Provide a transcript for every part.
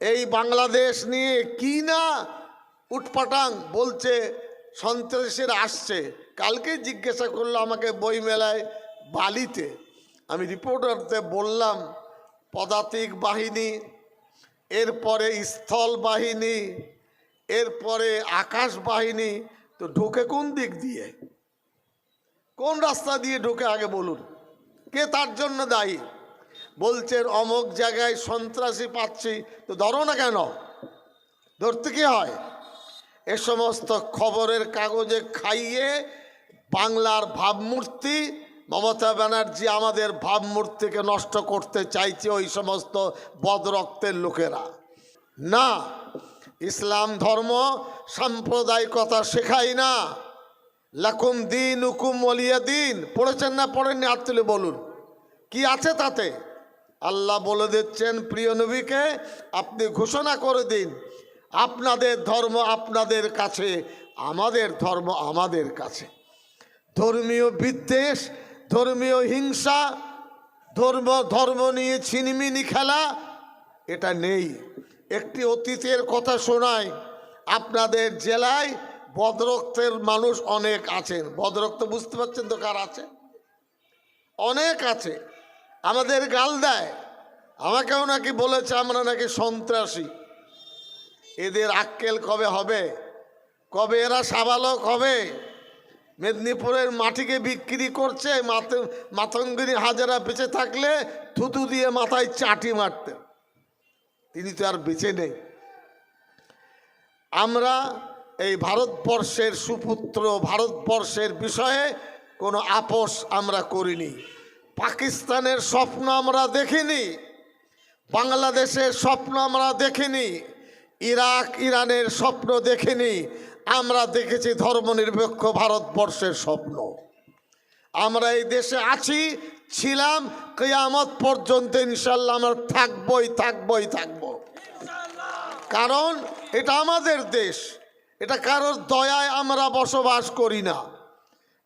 এই বাংলাদেশ নিয়ে কি না উটপাটাং বলছে, সন্ত্রাসের আসছে। কালকে জিজ্ঞাসা করল আমাকে বই মেলায় বালিতে। আমি রিপোর্টারতে বললাম, পদাতিক বাহিনী, এরপরে স্থল বাহিনী, এরপরে আকাশ বাহিনী, তো ঢুকে কোন দিক দিয়ে? কোন রাস্তা দিয়ে ঢুকে আগে বলুন। কে তার জন্য দায়ী? বলছেন অমুক জায়গায় সন্ত্রাসী পাচ্ছি। তো ধরো না কেন? ধরতে কি হয়? এ সমস্ত খবরের কাগজে খাইয়ে বাংলার ভাবমূর্তি, মমতা ব্যানার্জি আমাদের ভাবমূর্তিকে নষ্ট করতে চাইছে ওই সমস্ত বদরক্তের লোকেরা। না, ইসলাম ধর্ম সাম্প্রদায়িকতা শেখাই না। লাকুম দিন উকুম অলিয়া দিন। পড়েছেন না পড়েননি? আর তুলে বলুন, কি আছে তাতে? আল্লাহ বলে দিচ্ছেন, প্রিয় নবীকে, আপনি ঘোষণা করে দিন, আপনাদের ধর্ম আপনাদের কাছে, আমাদের ধর্ম আমাদের কাছে। ধর্মীয় বিদ্বেষ, ধর্মীয় হিংসা, ধর্ম ধর্ম নিয়ে ছিনিমিনি খেলা, এটা নেই। একটি অতীতের কথা শোনায়, আপনাদের জেলায় বদরক্তের মানুষ অনেক আছেন। বদরক্ত বুঝতে পারছেন তো কার আছে? অনেক আছে। আমাদের গাল দেয় আমাকেও নাকি বলেছে, আমরা নাকি সন্ত্রাসী। এদের আক্কেল কবে হবে? কবে এরা সাবালক হবে? মেদিনীপুরের মাটিকে বিক্রি করছে, মাত- মাতঙ্গিনী হাজারা বেঁচে থাকলে থুতু দিয়ে মাথায় চাটি মারতেন তিনি তো আর বেঁচে নেই। আমরা এই ভারতবর্ষের সুপুত্র, ভারতবর্ষের বিষয়ে কোনো আপোষ আমরা করিনি। পাকিস্তানের স্বপ্ন আমরা দেখিনি। বাংলাদেশের স্বপ্ন আমরা দেখিনি, ইরাক, ইরানের স্বপ্ন দেখিনি, আমরা দেখেছি ধর্মনিরপেক্ষ ভারতবর্ষের স্বপ্ন। আমরা এই দেশে আছি, ছিলাম, কেয়ামত পর্যন্ত ইনশাল্লাহ আমরা থাকবই থাকবই, থাকব। কারণ এটা আমাদের দেশ, এটা কারোর দয়ায় আমরা বসবাস করি না,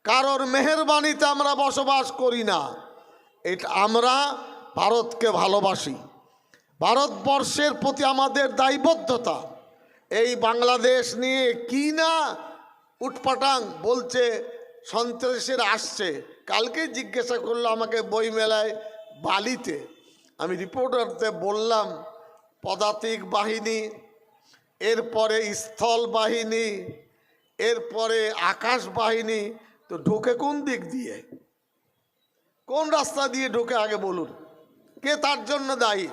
কারোর মেহরবানিতে আমরা বসবাস করি না। এটা আমরা ভারতকে ভালোবাসি। ভারতবর্ষের প্রতি আমাদের দায়বদ্ধতা। এই বাংলাদেশ নিয়ে কি না উটপাটাং বলছে, সন্ত্রাসীরা আসছে। কালকে জিজ্ঞাসা করল আমাকে বই মেলায় বালিতে। আমি রিপোর্টারতে বললাম, পদাতিক বাহিনী, এরপরে স্থল বাহিনী, এরপরে আকাশ বাহিনী, তো ঢুকে কোন দিক দিয়ে? কোন রাস্তা দিয়ে ঢুকে আগে বলুন। কে তার জন্য দায়ী?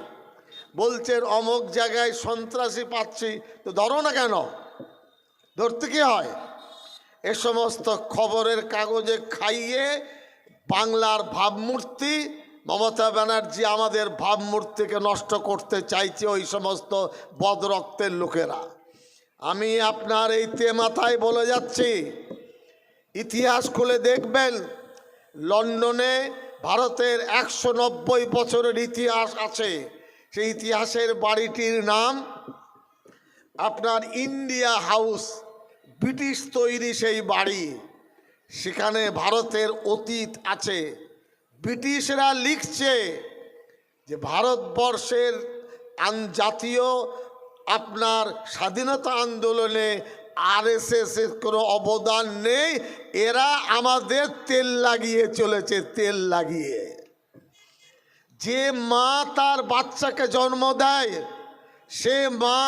বলছেন অমুক জায়গায় সন্ত্রাসী পাচ্ছি। তো ধরো না কেন? ধরতে কি হয়? এ সমস্ত খবরের কাগজে খাইয়ে বাংলার ভাবমূর্তি, মমতা ব্যানার্জি আমাদের ভাবমূর্তিকে নষ্ট করতে চাইছে ওই সমস্ত বদরক্তের লোকেরা। আমি আপনার এই তে মাথায় বলে যাচ্ছি, ইতিহাস খুলে দেখবেন, লন্ডনে ভারতের একশো নব্বই বছরের ইতিহাস আছে। সেই ইতিহাসের বাড়িটির নাম আপনার ইন্ডিয়া হাউস, ব্রিটিশ তৈরি সেই বাড়ি। সেখানে ভারতের অতীত আছে। ব্রিটিশরা লিখছে যে ভারতবর্ষের জাতীয় আপনার স্বাধীনতা আন্দোলনে আরএসএস এর কোনো অবদান নেই। এরা আমাদের তেল লাগিয়ে চলেছে, তেল লাগিয়ে। যে মা তার বাচ্চাকে জন্ম দেয়, সে মা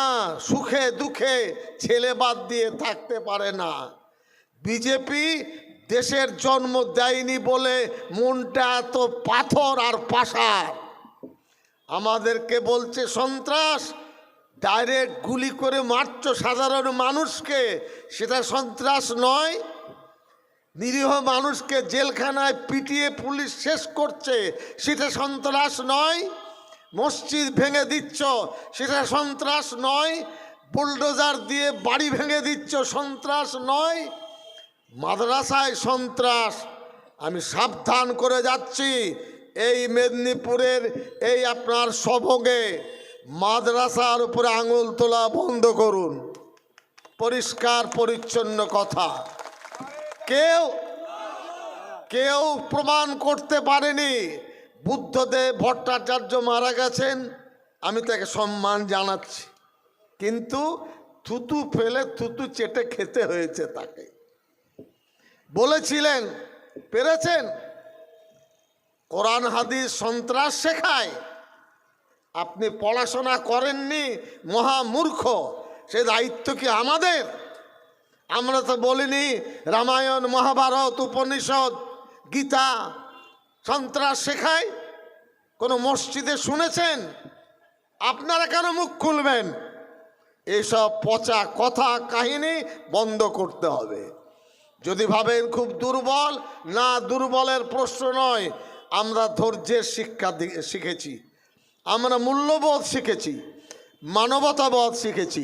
সুখে দুঃখে ছেলে বাদ দিয়ে থাকতে পারে না। বিজেপি দেশের জন্ম দেয়নি বলে মনটা এত পাথর আর পাষার। আমাদেরকে বলছে, সন্ত্রাস, ডাইরেক্ট গুলি করে মারছ সাধারণ মানুষকে। সেটা সন্ত্রাস নয় নিরীহ মানুষকে জেলখানায় পিটিয়ে পুলিশ শেষ করছে, সেটা সন্ত্রাস নয়। মসজিদ ভেঙে দিচ্ছ, সেটা সন্ত্রাস নয়। বুলডোজার দিয়ে বাড়ি ভেঙে দিচ্ছ, সন্ত্রাস নয়। মাদ্রাসায় সন্ত্রাস। আমি সাবধান করে যাচ্ছি এই মেদিনীপুরের, এই আপনার সভোগে মাদ্রাসার উপরে আঙুল তোলা বন্ধ করুন। পরিষ্কার, পরিচ্ছন্ন কথা। কেউ কেউ প্রমাণ করতে পারেনি। বুদ্ধদেব ভট্টাচার্য মারা গেছেন, আমি তাকে সম্মান জানাচ্ছি। কিন্তু থুতু ফেলে থুতু চেটে খেতে হয়েছে তাকে। বলেছিলেন, পেরেছেন? কোরআন, হাদিস, সন্ত্রাস শেখায়। আপনি পড়াশোনা করেননি মহামূর্খ সে দায়িত্ব কি আমাদের? আমরা তো বলিনি, রামায়ণ, মহাভারত, উপনিষদ, গীতা, সন্ত্রাস শেখায়। কোনো মসজিদে শুনেছেন? আপনারা কেন মুখ খুলবেন? এইসব পচা কথা, কাহিনী বন্ধ করতে হবে। যদি ভাবেন খুব দুর্বল, না দুর্বলের প্রশ্ন নয়, আমরা ধৈর্যের শিক্ষা শিখেছি। আমরা মূল্যবোধ শিখেছি, মানবতাবোধ শিখেছি।